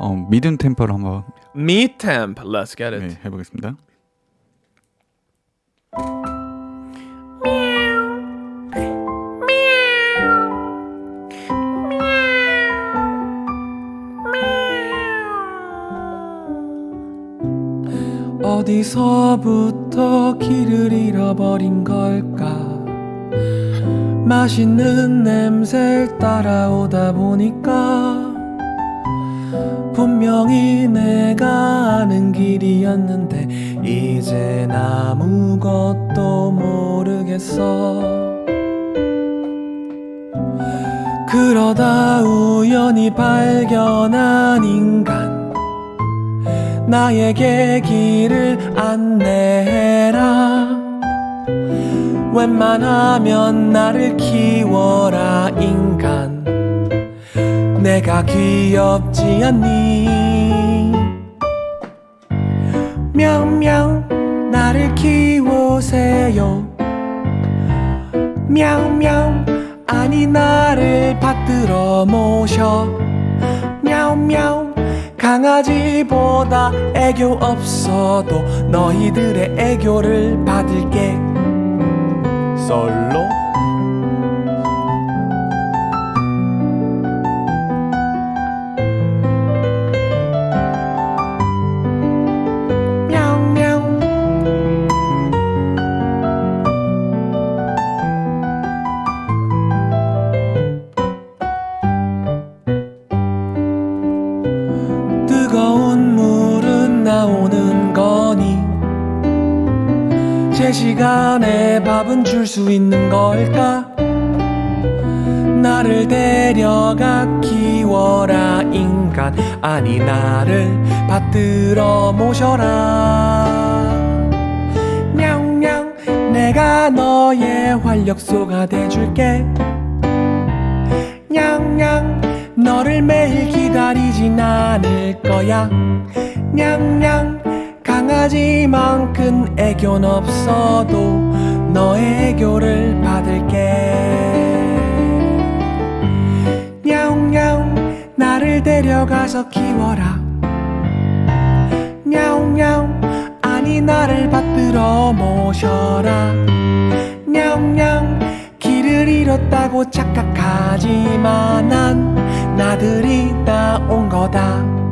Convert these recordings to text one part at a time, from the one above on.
어, 미든 템포로 한번 Me temp. Let's get it. 네, 해보겠습니다. 어디서부터 길을 잃어버린 걸까 맛있는 냄새를 따라오다 보니까 분명히 내가 아는 길이었는데 이젠 아무것도 모르겠어. 그러다 우연히 발견한 인간 나에게 길을 안내해라. 웬만하면 나를 키워라 인간 내가 귀엽지 않니? 명명 나를 키우세요. 명명 아니 나를 받들어 모셔. мя우 강아지보다 애교 없어도 너희들의 애교를 받을게. 솔로 시간에 밥은 줄 수 있는 걸까? 나를 데려가 키워라 인간. 아니 나를 받들어 모셔라. 냥냥 내가 너의 활력소가 돼줄게. 냥냥 너를 매일 기다리진 않을 거야. 냥냥 강아지만큼 애교는 없어도 너의 애교를 받을게. 냐옹냐옹 나를 데려가서 키워라. 냐옹냐옹 아니 나를 받들어 모셔라. 냐옹냐옹 길을 잃었다고 착각하지만 난 나들이 다 온 거다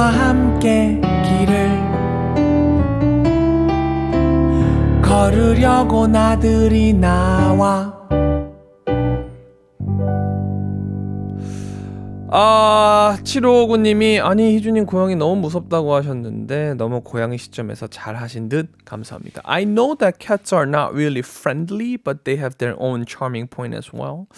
너와 함께 길을 걸으려고 나들이 나와 아, 7559님이 아니 희준님 고양이 너무 무섭다고 하셨는데 너무 고양이 시점에서 잘 하신 듯 감사합니다. I know that cats are not really friendly, but they have their own charming point as well.